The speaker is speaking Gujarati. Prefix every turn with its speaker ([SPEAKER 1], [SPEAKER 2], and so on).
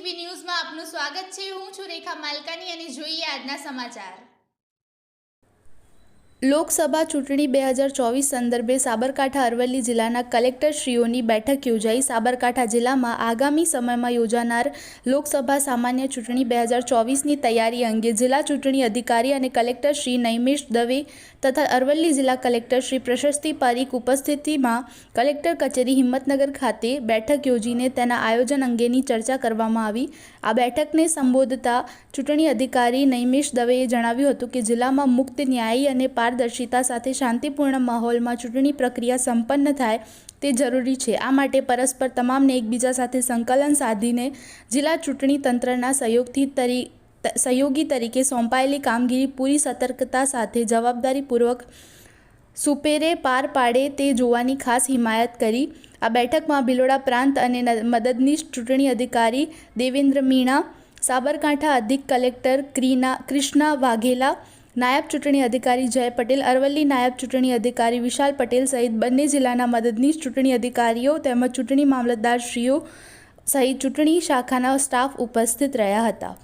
[SPEAKER 1] ટીવી ન્યૂઝમાં આપનું સ્વાગત છે. હું છું રેખા માલકાની અને જોઈએ આજના સમાચાર.
[SPEAKER 2] લોકસભા ચૂંટણી બે હજાર ચોવીસ સંદર્ભે સાબરકાંઠા અરવલ્લી જિલ્લાના કલેક્ટરશ્રીઓની બેઠક યોજાઈ. સાબરકાંઠા જિલ્લામાં આગામી સમયમાં યોજાનાર લોકસભા સામાન્ય ચૂંટણી બે હજાર ચોવીસની તૈયારી અંગે જિલ્લા ચૂંટણી અધિકારી અને કલેક્ટર શ્રી નૈમેશ દવે તથા અરવલ્લી જિલ્લા કલેક્ટર શ્રી પ્રશસ્તિ પારીખ ઉપસ્થિતિમાં કલેક્ટર કચેરી હિંમતનગર ખાતે બેઠક યોજીને તેના આયોજન અંગેની ચર્ચા કરવામાં આવી. આ બેઠકને સંબોધતા ચૂંટણી અધિકારી નૈમેશ દવેએ જણાવ્યું હતું કે જિલ્લામાં મુક્ત ન્યાયી અને પારદર્શિતા સાથે શાંતિપૂર્ણ માહોલમાં ચૂંટણી પ્રક્રિયા સંપન્ન થાય તે જરૂરી છે. આ માટે પરસ્પર તમામને એકબીજા સાથે સંકલન સાધીને જિલ્લા ચૂંટણી તંત્રના સહયોગથી તરી, સહયોગી તરીકે સોંપાયેલી કામગીરી પૂરી સતર્કતા સાથે જવાબદારીપૂર્વક સુપેરે પાર પાડે તે જોવાની ખાસ હિમાયત કરી. આ બેઠકમાં ભિલોડા પ્રાંત અને મદદનીશ ચૂંટણી અધિકારી દેવેન્દ્ર મીણા, સાબરકાંઠા અધિક કલેક્ટર ક્રીના, કૃષ્ણા વાઘેલા નાયબ ચૂંટણી અધિકારી જય પટેલ, અરવલ્લી નાયબ ચૂંટણી અધિકારી વિશાલ પટેલ સહિત બંને જિલ્લાના મદદનીશ ચૂંટણી અધિકારીઓ તેમજ ચૂંટણી મામલતદારશ્રીઓ સહિત ચૂંટણી શાખાના સ્ટાફ ઉપસ્થિત રહ્યા હતા.